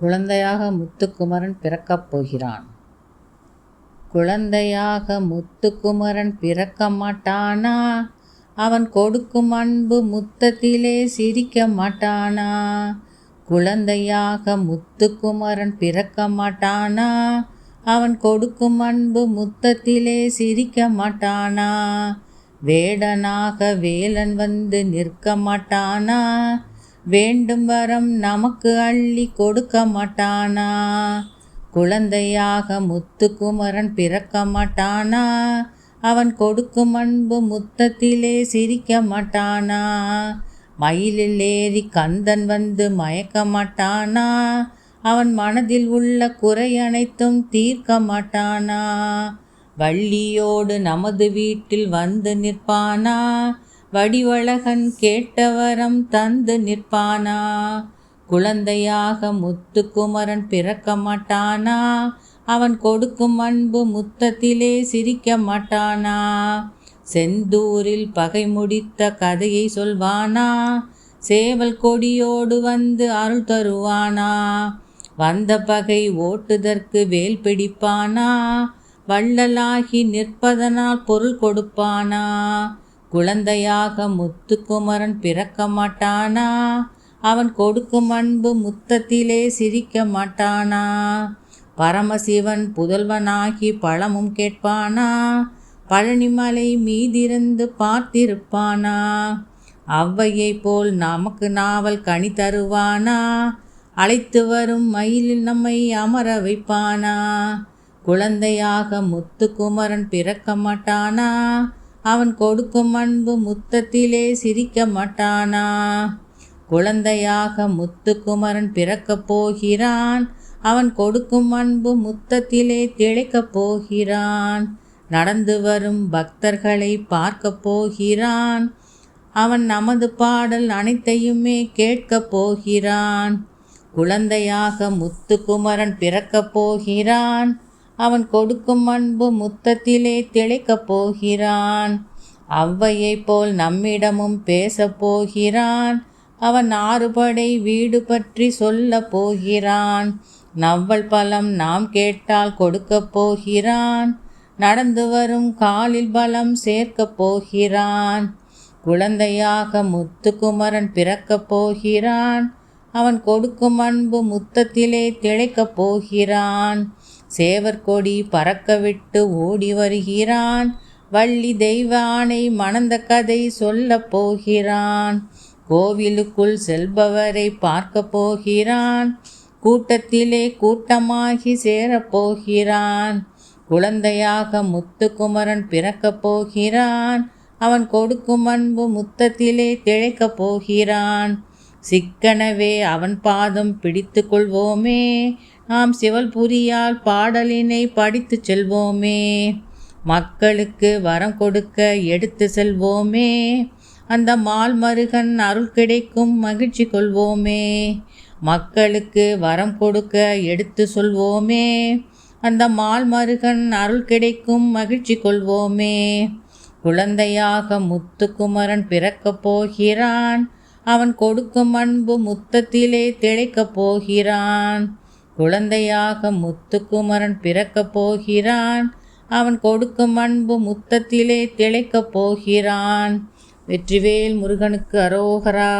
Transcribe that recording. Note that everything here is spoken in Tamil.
குழந்தையாக முத்துக்குமரன் பிறக்கப் போகிறான். குழந்தையாக முத்துக்குமரன் பிறக்க மாட்டானா? அவன் கொடுக்கும் அன்பு முத்தத்திலே சிரிக்க மாட்டானா? குழந்தையாக முத்துக்குமரன் பிறக்க மாட்டானா? அவன் கொடுக்கும் அன்பு முத்தத்திலே சிரிக்க மாட்டானா? வேடனாக வேலன் வந்து நிற்க மாட்டானா? வேண்டும் வரம் நமக்கு அள்ளி கொடுக்க மாட்டானா? குழந்தையாக முத்துக்குமரன் பிறக்க மாட்டானா? அவன் கொடுக்கும் அன்பு முத்தத்திலே சிரிக்க மாட்டானா? மயிலில் ஏறி கந்தன் வந்து மயக்க மாட்டானா? அவன் மனதில் உள்ள குறை அனைத்தும் தீர்க்க மாட்டானா? வள்ளியோடு நமது வீட்டில் வந்து நிற்பானா? வடிவழகன் கேட்டவரம் தந்து நிற்பானா? குழந்தையாக முத்துக்குமரன் பிறக்க மாட்டானா? அவன் கொடுக்கும் அன்பு முத்தத்திலே சிரிக்க மாட்டானா? செந்தூரில் பகை முடித்த கதையை சொல்வானா? சேவல் கொடியோடு வந்து அருள் தருவானா? வந்த பகை ஓட்டுதற்கு வேல் பிடிப்பானா? வள்ளலாகி நிற்பதனால் பொருள் கொடுப்பானா? குழந்தையாக முத்துக்குமரன் பிறக்க மாட்டானா? அவன் கொடுக்கும் அன்பு முத்தத்திலே சிரிக்க மாட்டானா? பரமசிவன் புதல்வனாகி பழமும் கேட்பானா? பழனிமலை மீதிருந்து பார்த்திருப்பானா? அவ்வையை போல் நமக்கு நாவல் கனி தருவானா? அழைத்து வரும் மயிலில் நம்மை அமர வைப்பானா? குழந்தையாக முத்துக்குமரன் பிறக்க மாட்டானா? அவன் கொடுக்கும் அன்பு முத்தத்திலே சிரிக்க மாட்டானா? குழந்தையாக முத்துக்குமரன் பிறக்கப் போகிறான். அவன் கொடுக்கும் அன்பு முத்தத்திலே திளைக்கப் போகிறான். நடந்து வரும் பக்தர்களை பார்க்கப் போகிறான். அவன் நமது பாடல் அனைத்தையுமே கேட்கப் போகிறான். குழந்தையாக முத்துக்குமரன் பிறக்கப் போகிறான். அவன் கொடுக்கும் அன்பு முத்தத்திலே திளைக்கப் போகிறான். அவ்வையைப் போல் நம்மிடமும் பேசப் போகிறான். அவன் ஆறுபடை வீடு பற்றி சொல்ல போகிறான். நவ்வல் பலம் நாம் கேட்டால் கொடுக்கப் போகிறான். நடந்து வரும் காலில் பலம் சேர்க்கப் போகிறான். குழந்தையாக முத்துக்குமரன் பிறக்கப் போகிறான். அவன் கொடுக்கும் அன்பு முத்தத்திலே திளைக்கப் போகிறான். சேவற்கொடி பறக்க விட்டு ஓடி வருகிறான் வள்ளி தெய்வானை மணந்த கதை சொல்லப் போகிறான். கோவிலுக்குள் செல்பவரை பார்க்க போகிறான். கூட்டத்திலே கூட்டமாகி சேரப்போகிறான் குழந்தையாக முத்துக்குமரன் பிறக்கப் போகிறான். அவன் கொடுக்கும் அன்பு முத்தத்திலே திளைக்கப் போகிறான். சிக்கனவே அவன் பாதம் பிடித்து கொள்வோமே. நாம் சிவல்புரியால் பாடலினை படித்து செல்வோமே. மக்களுக்கு வரம் கொடுக்க எடுத்து செல்வோமே. அந்த மால் மருகன் அருள் கிடைக்கும் மகிழ்ச்சி கொள்வோமே. மக்களுக்கு வரம் கொடுக்க எடுத்து சொல்வோமே. அந்த மால் மருகன் அருள் கிடைக்கும் மகிழ்ச்சி கொள்வோமே. குழந்தையாக முத்துக்குமரன் பிறக்கப் போகிறான். அவன் கொடுக்கும் அன்பு முத்தத்திலே திளைக்கப் போகிறான். குழந்தையாக முத்துக்குமரன் பிறக்கப் போகிறான். அவன் கொடுக்கும் அன்பு முத்தத்திலே திளைக்கப் போகிறான். வெற்றிவேல் முருகனுக்கு அரோகரா.